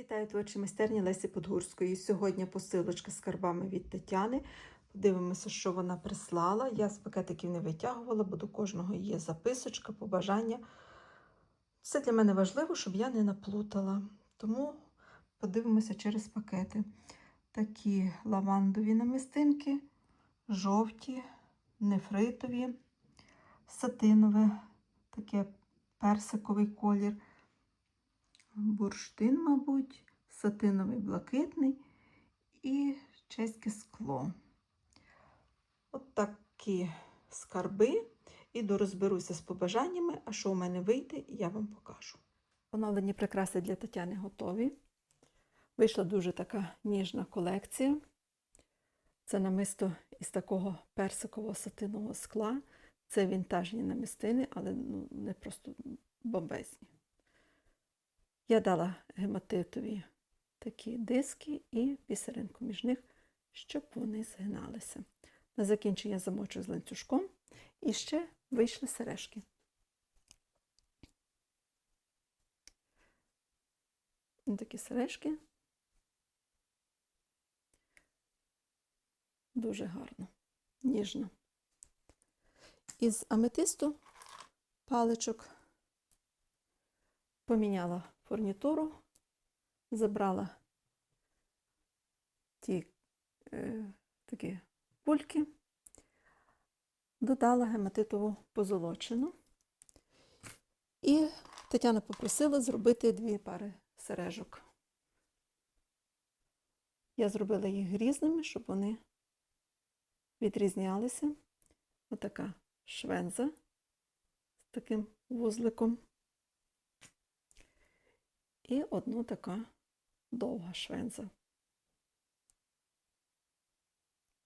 Вітаю творчі майстерні Лесі Подгурської. Сьогодні посилочка з карбами від Тетяни. Подивимося, що вона прислала. Я з пакетиків не витягувала, бо до кожного є записочка, побажання. Це для мене важливо, щоб я не наплутала. Тому подивимося через пакети. Такі лавандові намистинки, жовті, нефритові, сатинове, таке персиковий колір бурштин, мабуть, сатиновий блакитний і чеське скло. От такі скарби. Іду розберуся з побажаннями, а що у мене вийде, я вам покажу. Поновлені прикраси для Тетяни готові. Вийшла дуже така ніжна колекція. Це намисто із такого персикового сатинового скла. Це вінтажні намистини, але ну, не просто бомбезні. Я дала гематитові такі диски і пісеринку між них, щоб вони згиналися. На закінчення замочу з ланцюжком і ще вийшли сережки. Такі сережки. Дуже гарно, ніжно. Із аметисту паличок поміняла фурнітуру, забрала ті е, такі пульки, додала гематитову позолочену. І Тетяна попросила зробити дві пари сережок. Я зробила їх різними, щоб вони відрізнялися. Отака швенза з таким вузликом. І одну така довга швенза.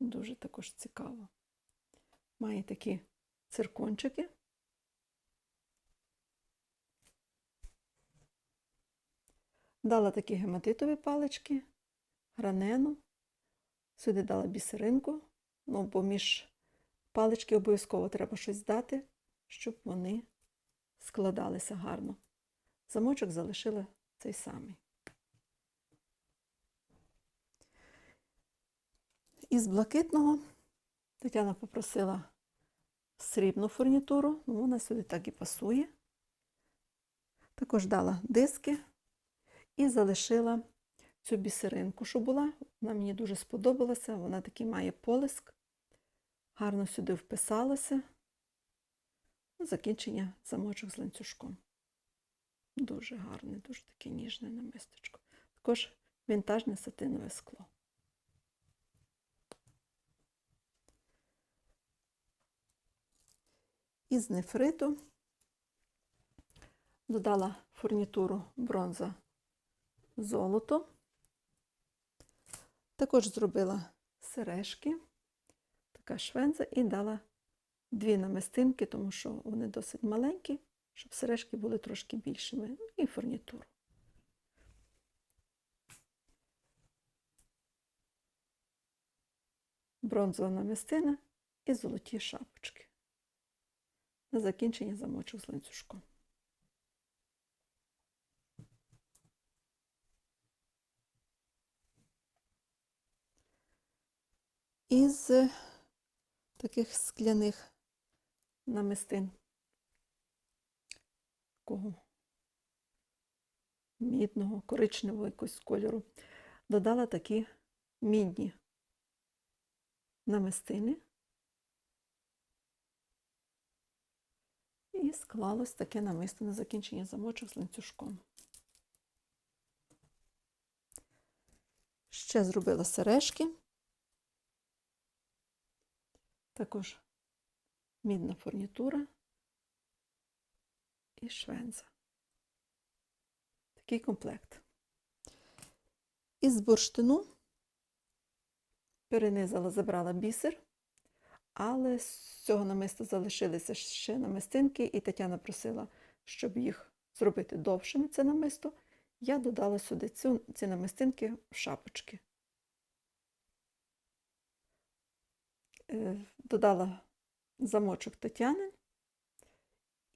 Дуже також цікаво. Має такі циркончики. Дала такі гематитові палички, гранену, сюди дала бісеринку, ну, бо між палички обов'язково треба щось дати, щоб вони складалися гарно. Замочок залишила цей самий. Із блакитного Тетяна попросила срібну фурнітуру, ну, вона сюди так і пасує. Також дала диски і залишила цю бісеринку, що була. Вона мені дуже сподобалася, вона такий має полиск, гарно сюди вписалася. Закінчення замочок з ланцюжком. Дуже гарне, дуже таке ніжне намисточко. Також вінтажне сатинове скло. Із нефриту додала фурнітуру бронза золото. Також зробила сережки, така швенза, і дала дві намистинки, тому що вони досить маленькі щоб сережки були трошки більшими, і фурнітуру. Бронзова намистина і золоті шапочки. На закінчення замочу з ланцюжком. Із таких скляних намистин такого мідного, коричневого якогось кольору. Додала такі мідні намистини. І склалось таке намисто на закінчення замочок з ланцюжком. Ще зробила сережки. Також мідна фурнітура і швенза. Такий комплект. Із бурштину перенизала, забрала бісер, але з цього намиста залишилися ще намистинки, і Тетяна просила, щоб їх зробити довшими, це намисто. Я додала сюди цю, ці намистинки в шапочки. Е, додала замочок Тетяни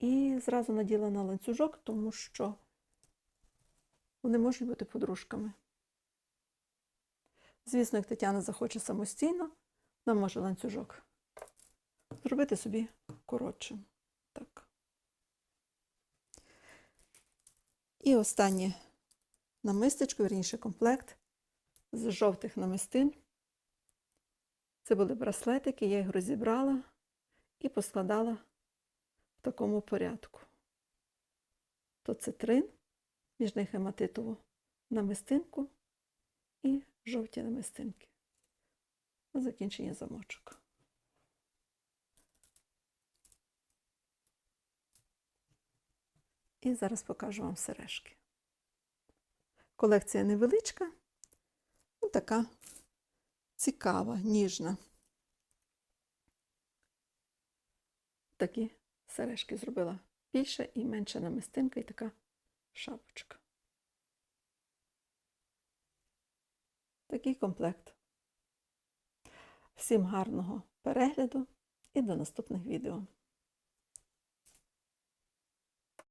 і зразу наділа на ланцюжок, тому що вони можуть бути подружками. Звісно, як Тетяна захоче самостійно, вона може ланцюжок зробити собі коротшим. Так. І останнє намистечко, вірніше комплект з жовтих намистин. Це були браслетики, я їх розібрала і поскладала в такому порядку. То цитрин, між них гематитову намистинку і жовті намистинки. На закінчення замочок. І зараз покажу вам сережки. Колекція невеличка, ну така цікава, ніжна. Такі сережки зробила більше і менша намистинка, і така шапочка. Такий комплект. Всім гарного перегляду і до наступних відео.